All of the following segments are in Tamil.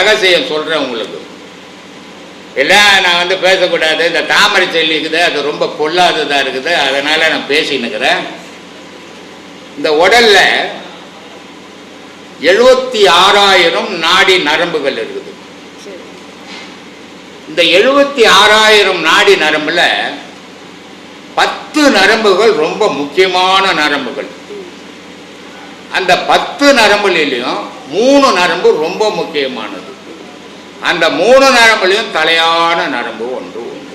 ரகசியம் சொல்கிறேன் உங்களுக்கு. எல்லாம் நான் வந்து பேசக்கூடாது. இந்த தாமரை செல்லி இருக்குது அது ரொம்ப பொல்லாததாக இருக்குது. அதனால் நான் பேசின்னுக்கிறேன். இந்த உடல்ல எழுபத்தி ஆறாயிரம் நாடி நரம்புகள் இருக்குது. இந்த எழுபத்தி ஆறாயிரம் நாடி நரம்புல பத்து நரம்புகள் ரொம்ப முக்கியமான நரம்புகள். அந்த பத்து நரம்புலையும் மூணு நரம்பு ரொம்ப முக்கியமானது. அந்த மூணு நரம்புலையும் தலையான நரம்பு ஒன்று உண்டு.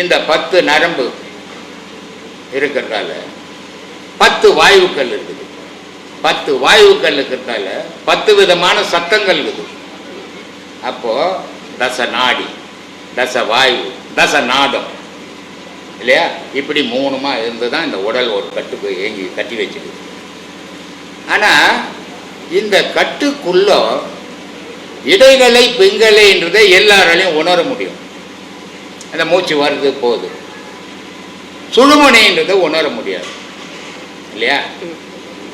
இந்த பத்து நரம்பு இருக்கிறதால பத்து வாயுக்கள் இருக்குது. பத்து வாயுக்கள் இருக்கிறதால பத்து விதமான சத்தங்கள் இருக்குது. அப்போ தச நாடி தச வாயு தச நாதம். இல்லையா? இப்படி மூணுமா இருந்து தான் இந்த உடல் ஒரு கட்டுக்கு ஏங்கி கட்டி வச்சிருக்கு ஆனால் இந்த கட்டுக்குள்ள இடைநிலை பெண்களைன்றதை எல்லாராலையும் உணர முடியும். அந்த மூச்சு வருது போகுது. சுழுமனைன்றதை உணர முடியாது. இல்லையா?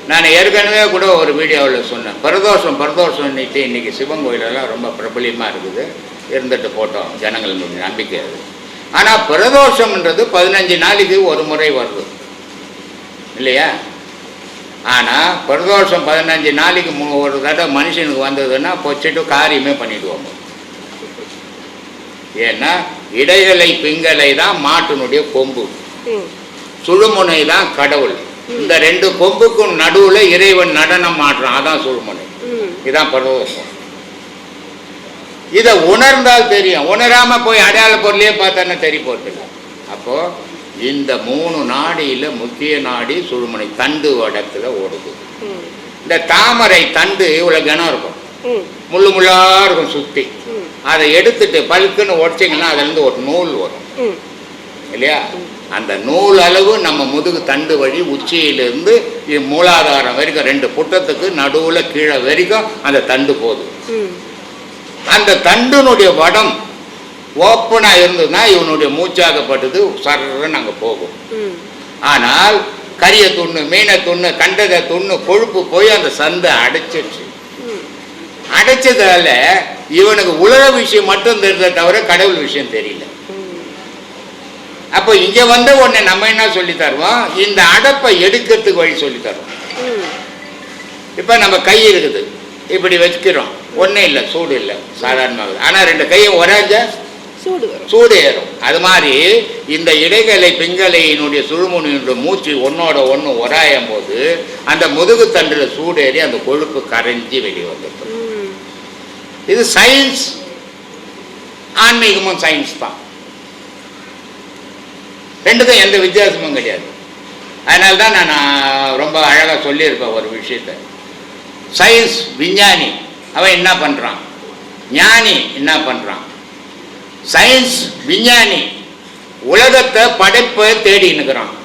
நான் ஏற்கனவே கூட ஒரு வீடியோவில் சொன்னேன். பிரதோஷம் பரதோஷம் இன்னைக்கு இன்னைக்கு சிவன் கோயிலெல்லாம் ரொம்ப பிரபலியமாக இருக்குது. இருந்துட்டு போட்டோம். ஜனங்களுக்கு நம்பிக்கை அது. ஆனால் பிரதோஷம்ன்றது பதினஞ்சு நாளைக்கு ஒரு முறை வருது. இல்லையா? ஆனால் பிரதோஷம் பதினஞ்சு நாளைக்கு மு- ஒரு தடவை மனுஷனுக்கு வந்ததுன்னா பொச்சிட்டு காரியமே பண்ணிடுவாங்க ஏன்னா இடைகளை பிங்களை தான் மாட்டினுடைய கொம்பு. சுழுமுனை தான் கடவுள். இந்த ரெண்டு கொம்புக்கும் நடுவுல இறைவன் நடனம் ஆடுறான். அதான் சுழுமுனை. ம். இதான் பிரதோஷம். இதை உணர்ந்தால் தெரியும். உணராம போய் அடையாள பொருளையே பார்த்தானே தெரிய போறதில்ல. அப்போ இந்த மூணு நாடியில முக்கிய நாடி சுழுமுனை தண்டு வடத்துல ஓடுது. இந்த தாமரை தண்டு இவ்வளவு கனம் இருக்கும். முள்ளு முள்ளா இருக்கும் சுத்தி. ம். அதை எடுத்துட்டு பழுக்குன்னு உடச்சிங்கன்னா அதுல இருந்து ஒரு நூல் வரும். இல்லையா? அந்த நூல் அளவு நம்ம முதுகு தண்டு வழி உச்சியிலிருந்து மூலாதாரம் வரைக்கும் ரெண்டு புட்டத்துக்கு நடுவுல கீழே வரைக்கும் அந்த தண்டு போகுது. அந்த தண்டினுடைய வடம் ஓப்பனா இருந்ததுன்னா இவனுடைய மூச்சாகப்பட்டது சர்றன்னு அங்கே போகும். ஆனால் கரிய துண்ணு மீனை துண்ணு கண்டதை துண்ணு கொழுப்பு போய் அந்த சந்தை அடைச்சிடுச்சு ம். அடைச்சதால இவனுக்கு உலக விஷயம் மட்டும் தெரிஞ்ச தவிர கடவுள் விஷயம் தெரியல. அப்போ இங்க வந்த உடனே நம்ம என்ன சொல்லி தருவோம்? இந்த அடப்பை எடுக்கிறதுக்கு வழி சொல்லி தருவோம். இப்போ நம்ம கை இருக்குது. இப்படி வச்சுக்கிறோம். ஒன்றும் இல்லை சூடு இல்லை சாதாரணமாக ஆனால் ரெண்டு கையும் உறைஞ்ச சூடு சூடு ஏறும் அது மாதிரி இந்த இடைகளை பிங்களையினுடைய சுழுமுனியினுடைய மூச்சு ஒன்னோட ஒன்று உராயும் போது அந்த முதுகு தண்டில் சூடு ஏறி அந்த கொழுப்பு கரைஞ்சி வெளியே வந்துடும். இது சயின்ஸ் ஆன்மீகமும் சயின்ஸ் தான். ரெண்டுக்கும் எந்த வித்தியாசமும் கிடையாது. அதனால தான் நான் நான் ரொம்ப அழகாக சொல்லியிருப்பேன் ஒரு விஷயத்த. சயின்ஸ் விஞ்ஞானி அவன் என்ன பண்ணுறான் ஞானி என்ன பண்ணுறான் சயின்ஸ் விஞ்ஞானி. உலகத்தை படைப்பை தேடி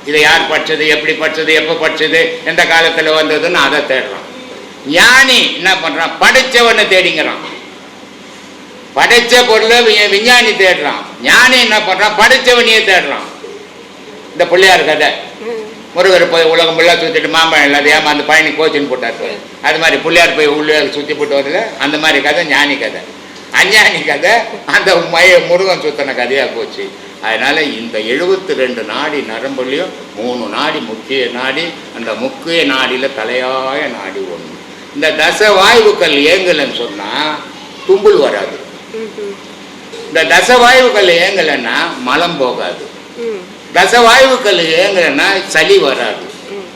இதை யார் படிச்சது எப்படி படிச்சது எப்போ படிச்சது எந்த காலத்தில் வந்ததுன்னு அதை தேடுறான். ஞானி என்ன பண்ணுறான் படைச்சவனை தேடிங்கிறான். படைச்ச பொருளை விஞ்ஞானி தேடுறான். ஞானி என்ன பண்ணுறான் படைச்சவனையே தேடுறான். இந்த பிள்ளையார் கதை. முருகர் போய் உலகம் ஃபுல்லாக சுற்றிட்டு மாம்பழம் இல்லாத ஏமா அந்த பழனி கோச்சின்னு போட்டார் அது மாதிரி பிள்ளையார் போய் உள்ளே சுற்றி போட்டு வரல அந்த மாதிரி கதை ஞானி கதை. அஞ்ஞானி கதை அந்த மய முருகன் சுத்தன கதையாக போச்சு. அதனால் இந்த எழுபத்தி ரெண்டு நாடி நரம்புலையும் மூணு நாடி முக்கிய நாடி அந்த முக்கிய நாடியில் தலையாய நாடி ஒன்று இந்த தச வாயுக்கள் ஏங்கலைன்னு சொன்னால் தும்புல் வராது. இந்த தச வாயுக்கள் ஏங்கலைன்னா மலம் போகாது. ம் தசவாயுக்கள் ஏங்கலைன்னா சளி வராது. ம்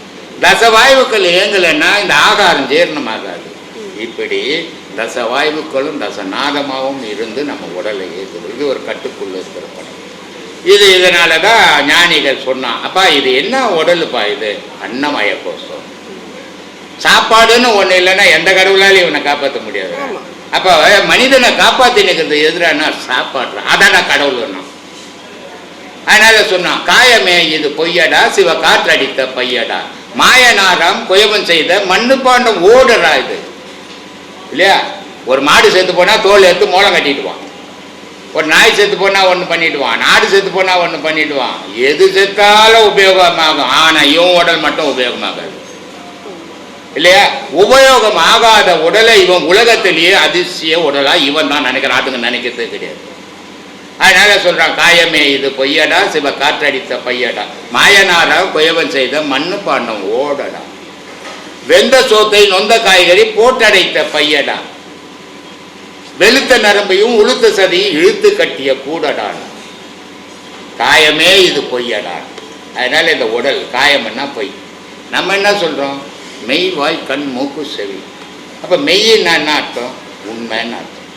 தசவாயுக்கள் ஏங்கலைன்னா இந்த ஆகாரம் ஜீரணமாகாது. இப்படி தசவாயுக்களும் தசநாதமாகவும் இருந்து நம்ம உடலை இயக்குது இது ஒரு கட்டுக்குள்ள இருக்கிற படம். இது இதனால தான் ஞானிகள் சொன்னான் அப்பா இது என்ன உடலுப்பா இது? அன்னமய கோஷம் சாப்பாடுன்னு ஒண்ணு இல்லைன்னா எந்த கடவுளாலையும் இவனை காப்பாற்ற முடியாது. அப்ப மனிதனை காப்பாத்தி நிற்கிறது எதிரானா சாப்பாடு. அதான் கடவுள் வேணும் அதனால சொன்னான் காயமே இது பொய்யடா சிவ காற்றடித்த பையடா. மாயனாராம் குயவன் செய்த மண்ணு பாண்டம் ஓடுறா இது. இல்லையா? ஒரு மாடு செத்து போனால் தோல் எடுத்து மோளம் கட்டிட்டுவான் ஒரு நாய் செத்து போனால் ஒன்று பண்ணிடுவான் நாடு செத்து போனால் ஒன்று பண்ணிடுவான் எது செத்தாலும் உபயோகமாகும். ஆனால் இவன் உடல் மட்டும் உபயோகமாகாது. இல்லையா? உபயோகம் ஆகாத உடலை இவன் உலகத்திலேயே அதிசய உடலாக இவன் தான் நினைக்கிறான். அதுங்க நினைக்கிறதே கிடையாது. அதனால சொல்கிறான் காயமே இது பொய்யடா சிவ காற்றடித்த பையடா. மாயனாரா குயவன் செய்த மண்ணு பாண்டம் ஓடடா. வெந்த சோத்தை நொந்த காய்கறி போட்டடைத்த பையடா வெளுத்த நரம்பையும் உளுத்த சதியும் இழுத்து கட்டிய கூடடான். காயமே இது பொய்யடா அதனால இந்த உடல் காயம்னா பொய். நம்ம என்ன சொல்றோம்? மெய் வாய் கண் மூக்கு செவி. அப்ப மெய்யின்னா என்ன அர்த்தம்? உண்மைன்னு அர்த்தம்.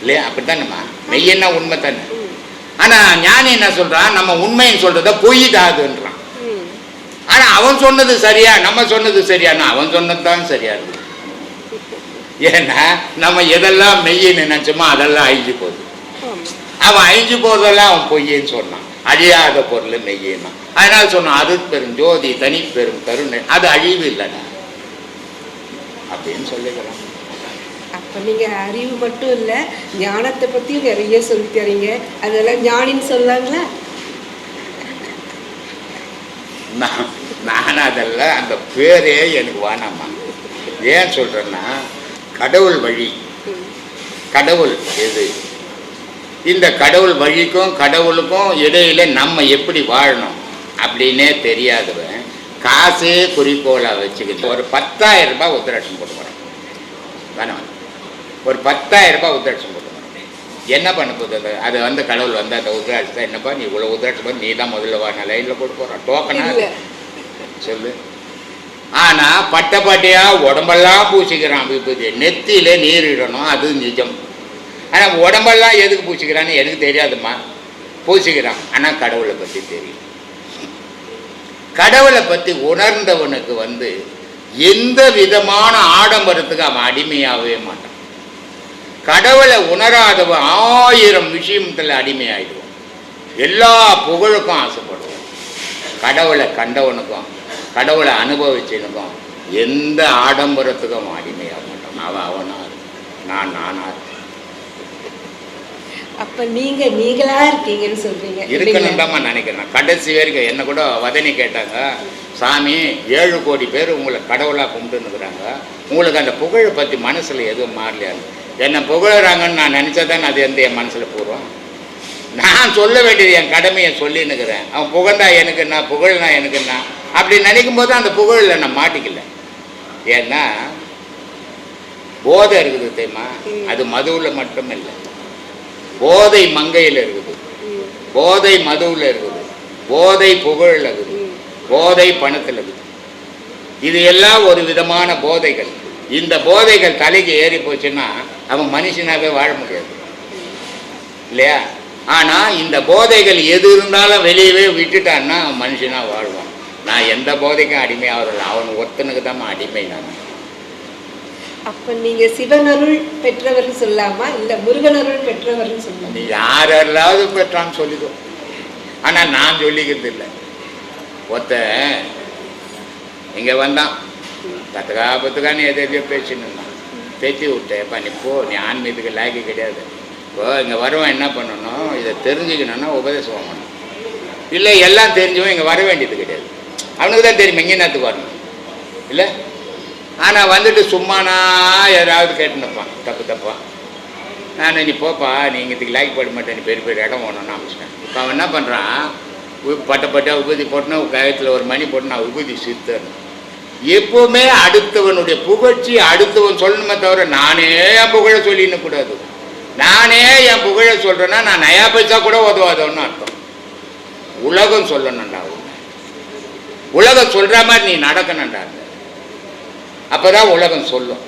இல்லையா? அப்படித்தானேம்மா மெய்யன்னா உண்மை தானே. ஆனால் ஆனா ஞானி என்ன சொல்றான்? நம்ம உண்மைன்னு சொல்றத பொய்தாதுன்றான் ஆனா அவன் சொன்னது சரியா நம்ம சொன்னது சரியானா அவன் சொன்னது தான் சரியா இருக்கு. ஏன்னா நம்ம எதெல்லாம் மெய்யின்னு நினைச்சோமோ அதெல்லாம் அழிஞ்சு போகுது. அவன் அழிஞ்சு போறதெல்லாம் அவன் பொய்யன்னு சொன்னான். அழியாத பொருள் மெய்யின்னா. அதனால சொன்னான் அது பெரும் ஜோதி தனி பெரும் கருணை அது அழிவு இல்லைடா. அப்படின்னு சொல்லிக்கிறான். அப்ப நீங்க அறிவு மட்டும் இல்ல ஞானத்தை பத்தியும் நிறைய சொல்லி தரீங்க அதெல்லாம் ஞானின்னு சொல்லாங்களா? நான் நான் அதெல்லாம் அந்த பேரே எனக்கு வேணாமா? ஏன் சொல்றேன்னா கடவுள் வழி. கடவுள் எது? இந்த கடவுள் வழிக்கும் கடவுளுக்கும் இடையில நம்ம எப்படி வாழணும் அப்படின்னே தெரியாதவன் காசே குறிக்கோளாக வச்சுக்கிட்டு ஒரு பத்தாயிரம் ரூபாய் உத்தராட்சம் போட்டு போகிறேன் வேணாம். ஒரு பத்தாயிரம் ரூபாய் உத்தராட்சம் போட்டு என்ன பண்ண போகுது அது? வந்து கடவுள் வந்து அந்த உத்தராட்சத்தை என்னப்பா நீ இவ்வளோ உத்தராட்சம் பண்ணி நீ தான் முதல்ல வா லைனில் போட்டு போகிறான் டோக்கனா இல்ல சொல்லு. ஆனால் பட்ட பட்டையாக உடம்பெல்லாம் பூசிக்கிறான் விபூதி. நீர் நீரிடணும் அது நிஜம். ஆனால் உடம்பெல்லாம் எதுக்கு பூசிக்கிறான்னு எனக்கு தெரியாதும்மா. பூசிக்கிறான். ஆனால் கடவுளை பற்றி தெரியும். கடவுளை பற்றி உணர்ந்தவனுக்கு வந்து எந்த விதமான ஆடம்பரத்துக்கு அவன் அடிமையாகவே மாட்டான். கடவுளை உணராதவன் ஆயிரம் விஷயத்தில் அடிமையாயிடுவான். எல்லா புகழுக்கும் ஆசைப்படுவான். கடவுளை கண்டவனுக்கும் கடவுளை அனுபவிச்சவனுக்கும் எந்த ஆடம்பரத்துக்கும் அடிமையாக மாட்டான். அவன் அவனா இருப்பான். நான் நானா இருப்பேன். அப்ப நீங்க நீங்களா இருக்கீங்கன்னு சொல்றீங்க. இருக்கணும் இல்லைங்களா? தான் நினைக்கிறேன். கடைசி வரைக்கும் என்ன கூட வதனி கேட்டாங்க சாமி ஏழு கோடி பேர் உங்களை கடவுளாக கும்பிட்டுன்னுக்குறாங்க. உங்களுக்கு அந்த புகழை பற்றி மனசில் எதுவும் மாறலையான்னு என்னை புகழுறாங்கன்னு நான் நினச்சதான் அது எந்த என் மனசில் பூர்வம் நான் சொல்ல வேண்டியது என் கடமையை சொல்லின்னுக்கிறேன். அவன் புகழ்ந்தா எனக்கு என்ன? புகழ்னா எனக்கு என்ன? அப்படி நினைக்கும் போது அந்த புகழில் நான் மாட்டிக்கல. ஏன்னா போதை இருக்குது தெரியுமா. அது மதுவில் மட்டும் இல்லை போதை மங்கையில் இருக்குது. போதை மதுவில் இருக்குது. போதை புகழில் இருக்குது. போதை பணத்தில் இருக்குது. இது எல்லாம் ஒரு விதமான போதைகள். இந்த போதைகள் தலைக்கு ஏறி போச்சுன்னா அவன் மனுஷனாவே வாழ முடியாது. இல்லையா? ஆனால் இந்த போதைகள் எது இருந்தாலும் வெளியவே விட்டுட்டான்னா அவன் மனுஷனாக வாழ்வான். நான் எந்த போதைக்கும் அடிமையாகிறதில்ல அவன் ஒருத்தனுக்கு தான் அடிமை நான். அப்ப நீங்க சிவனருள் பெற்றவர்னு சொல்லாமா இல்ல முருகனருள் பெற்றவர்னு சொல்லலாமா? நீ யாரெல்லாவது பெற்றான்னு சொல்லிக்கோ. ஆனால் நான் சொல்லிக்கிறது இல்லை. ஒருத்தன் இங்கே வந்தான். பத்துக்கா பத்துக்கான்னு எதை எதையோ பேசின்னு இருந்தான். பேத்தி விட்டேன்ப்பா நீ போ. நீ ஆன்மீகத்துக்கு லாய்க்கு கிடையாது. இப்போ இங்கே வரவன் என்ன பண்ணணும்? இதை தெரிஞ்சுக்கணும்னா உபதேசம் பண்ணணும். இல்லை எல்லாம் தெரிஞ்சவன் இங்கே வர வேண்டியது கிடையாது. அவனுக்கு தான் தெரியும் எங்கே நேரத்துக்கு வரணும் இல்லை? ஆனால் வந்துட்டு சும்மானா யாராவது கேட்டு தப்பு தப்பா. நான் நீ போப்பா நீ இங்கத்துக்கு லைக் போட மாட்டேன் நீ பெரிய பெரிய இடம் வேணும்னு அமைச்சிட்டேன் இப்போ அவன் என்ன பண்ணுறான் பட்ட பட்டா உபதி போட்டுனா கயத்தில் ஒரு மணி போட்டு நான் உபதி சித்தன். எப்பவுமே அடுத்தவனுடைய புகழ்ச்சி அடுத்தவன் சொல்லணுமே தவிர நானே என் புகழ சொல்லின்னு கூடாது. நானே என் புகழ சொல்கிறேன்னா நான் நயா பைசா கூட உதவாதவன்னு அர்த்தம். உலகம் சொல்லணும்டா உன்னை உலகம் சொல்ற மாதிரி நீ நடக்கணுன்றாங்க அப்பதான் உலகம் சொல்லும்.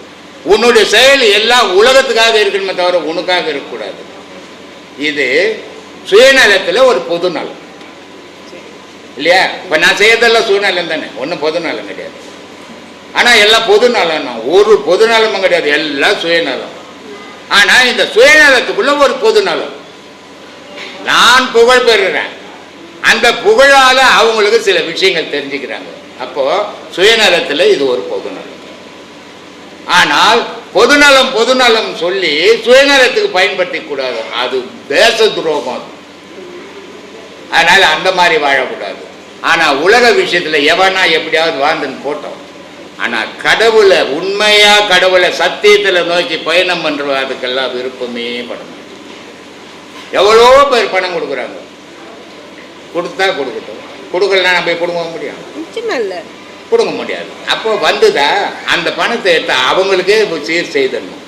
உன்னுடைய செயல் எல்லாம் உலகத்துக்காக இருக்கணுமே தவிர உனக்காக இருக்கக்கூடாது. இது சுயநலத்தில் ஒரு பொது நலம் இல்லையா? இப்போ நான் செய்யறதெல்லாம் சுயநலம் தானே. ஒன்றும் பொது நலம் கிடையாது. ஆனால் எல்லாம் பொது நலம் ஒரு பொது நலமும் கிடையாது. எல்லாம் சுயநலம். ஆனால் இந்த சுயநலத்துக்குள்ள ஒரு பொது நலம் நான் புகழ் பெறுறேன். அந்த புகழால அவங்களுக்கு சில விஷயங்கள் தெரிஞ்சுக்கிறாங்க. அப்போ சுயநலத்தில் இது ஒரு பொதுநலம். ஆனால் பொதுநலம் பொதுநலம் சொல்லி சுயநலத்துக்கு பயன்படுத்தி கூடாது. அது தேச துரோகம் அது. அதனால அந்த மாதிரி வாழக்கூடாது. ஆனா உலக விஷயத்துல எவனா எப்படியாவது வாழ்ந்துன்னு போட்டோம். ஆனால் கடவுளை உண்மையாக கடவுளை சத்தியத்தில் நோக்கி பயணம் பண்ணுற அதுக்கெல்லாம் விருப்பமே பட எவ்வளோ பேர் பணம் கொடுக்குறாங்க. கொடுத்தா கொடுக்கட்டும். கொடுக்கலனா நம்ம கொடுக்க முடியும் நிச்சயமா இல்லை. கொடுக்க முடியாது. அப்போ வந்துதா அந்த பணத்தை எடுத்து அவங்களுக்கே சீர் செய்திடணும்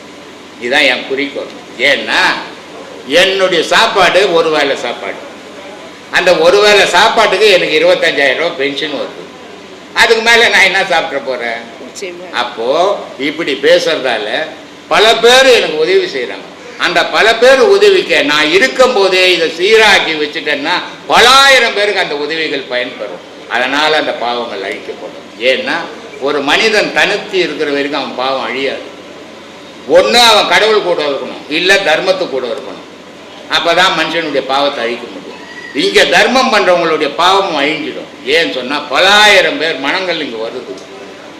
இதுதான் என் குறிக்கோள். ஏன்னா என்னுடைய சாப்பாடு ஒரு வேளை சாப்பாடு. அந்த ஒரு வேளை சாப்பாட்டுக்கு எனக்கு இருபத்தஞ்சாயிரம் ரூபாய் பென்ஷன் வருது. அதுக்கு மேலே நான் என்ன சாப்பிட போகிறேன் நிச்சயமா. அப்போ இப்படி பேசுறதால பல பேர் எனக்கு உதவி செய்கிறாங்க அந்த பல பேர் உதவிக்க நான் இருக்கும்போதே இதை சீராக்கி வச்சுட்டேன்னா பலாயிரம் பேருக்கு அந்த உதவிகள் பயன்பெறும். அதனால் அந்த பாவங்கள் அழிக்கப்படும். ஏன்னா ஒரு மனிதன் தனித்து இருக்கிற வரைக்கும் அவன் பாவம் அழியாது. ஒன்று அவன் கடவுள் கூட இருக்கணும் இல்லை தர்மத்து கூட இருக்கணும். அப்போ தான் மனுஷனுடைய பாவத்தை அழிக்க முடியும். இங்கே தர்மம் பண்ணுறவங்களுடைய பாவமும் அழிஞ்சிடும். ஏன்னு சொன்னால் பலாயிரம் பேர் மனங்கள் இங்கே வருது.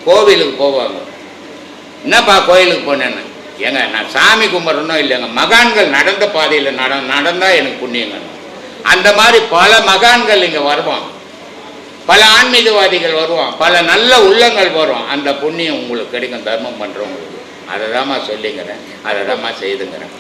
கோவிலுக்கு போவாங்க. என்னப்பா கோயிலுக்கு போனேன்னு? ஏங்க நான் சாமி கும்பிட்றனோ இல்லைங்க. மகான்கள் நடந்த பாதையில் நட நடந்தால் எனக்கு புண்ணியங்க. அந்த மாதிரி பல மகான்கள் இங்கே வருவான். பல ஆன்மீகவாதிகள் வருவான். பல நல்ல உள்ளங்கள் வரும். அந்த புண்ணியம் உங்களுக்கு கிடைக்கும். தர்மம் பண்ணுறவங்களுக்கு அதை தாம்மா சொல்லிங்கிறேன் அதை தாம்மா செய்துங்கிறேன்